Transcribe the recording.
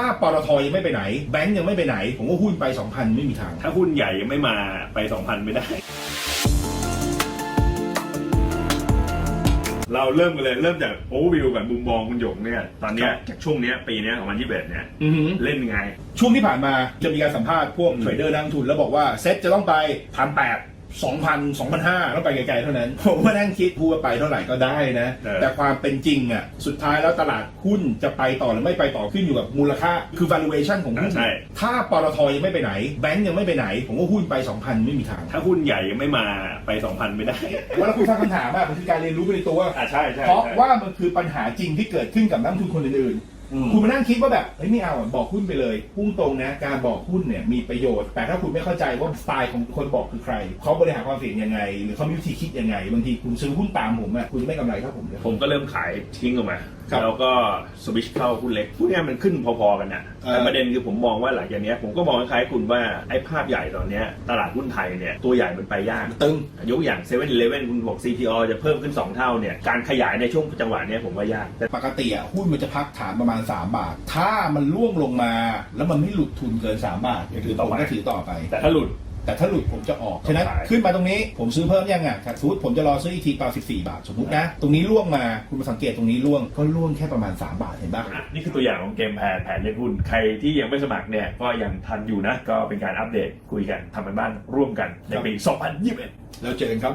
ถ้าปตทยังไม่ไปไหน แบงก์ยังไม่ไปไหน ผมว่าหุ้นไป 2,000 ไม่มีทาง ถ้าหุ้นใหญ่ยังไม่มาไป 2,000 ไม่ได้ เราเริ่มกันเลยเริ่มจากโอเวอร์วิวกับมุมมองคุณหยงเนี่ย ตอนเนี้ยจากช่วงเนี้ยปีเนี้ย2021เนี่ยอือหือเล่นไง ช่วงที่ผ่านมาจะมีการสัมภาษณ์พวกอืมเทรดเดอร์นักลงทุนแล้วบอกว่าเซ็ตจะต้องไปพันแปด สองพันสองพันห้าต้องไปไกลๆเท่านั้น ผมมานั่งคิดพูดว่าไปเท่าไหร่ก็ได้นะแต่ความเป็นจริงอะสุดท้ายแล้วตลาดหุ้นจะไปต่อหรือไม่ไปต่อขึ้นอยู่กับมูลค่าคือ valuation ของหุ้นใช่ ถ้าปตทยังไม่ไปไหน แบงก์ยังไม่ไปไหน ผมว่าหุ้นไป 2,000 ไม่มีทางถ้าหุ้นใหญ่ยังไม่มาไป2,000ไม่ได้ว่าเราคุยสร้างคำถามอะมันคือการเรียนรู้ไปในตัว อ่าใช่ใช่เพราะใช่ว่ามันคือปัญหาจริงที่เกิดขึ้นกับนักลงทุนคนอื่น อืมๆคุณมานั่งคิดว่าแบบเฮ้ยไม่เอาอะบอกหุ้นไปเลยพุ่งตรงนะ การบอกหุ้นเนี่ยมีประโยชน์ แต่ถ้าคุณไม่เข้าใจว่าสไตล์ของคนบอกคือใครเขาบริหารความเสี่ยงยังไง หรือเขามีวิธีคิดยังไงบางทีคุณซื้อหุ้นตามผมอะคุณจะไม่กำไรเท่าผมเลย ผมก็เริ่มขายทิ้งออกมา ครับแล้วก็สวิชเข้าหุ้นเล็กพวกเนี้ยมันขึ้นพอๆกันนะเออ แต่ประเด็นคือผมมองว่าหลังจากเนี้ยผมก็มองคล้ายๆคุณว่าไอ้ภาพใหญ่ตอนเนี้ยตลาดหุ้นไทยเนี่ยตัวใหญ่มันไปยาก ตึง ยกอย่าง7 e เ e ่ e อคุณบอก CPO จะเพิ่มขึ้น 2 เท่าเนี่ย การขยายในช่วงจังหวะเนี้ยผมว่ายากแต่ปกติอะหุ้นมันจะพักฐานประมาณ3 บาท ถ้ามันล่วงลงมา แล้วมันไม่หลุดทุนเกิน 3 บาทถือต่อผมไปก็ถือต่อไป แต่ถ้าหลุดแต่ถ้าหลุดผมจะออก ฉะนั้นขายขึ้นมาตรงนี้ผมซื้อเพิ่มยังอะถ้าสมมติผมจะรอซื้ออีกทีตอน14 บาท สมมตินะ ตรงนี้ล่วงมาคุณมาสังเกตตรงนี้ล่วงก็ล่วงแค่ประมาณ 3 บาทเห็นปะอะนี่คือตัวอย่างของเกมแพนแผนเล่นหุ้น ใครที่ยังไม่สมัครเนี่ยก็ยังทันอยู่นะ ก็เป็นการอัปเดตคุยกันทำกันบ้านร่วมกันในปี 2021 แล้วเจอกันครับ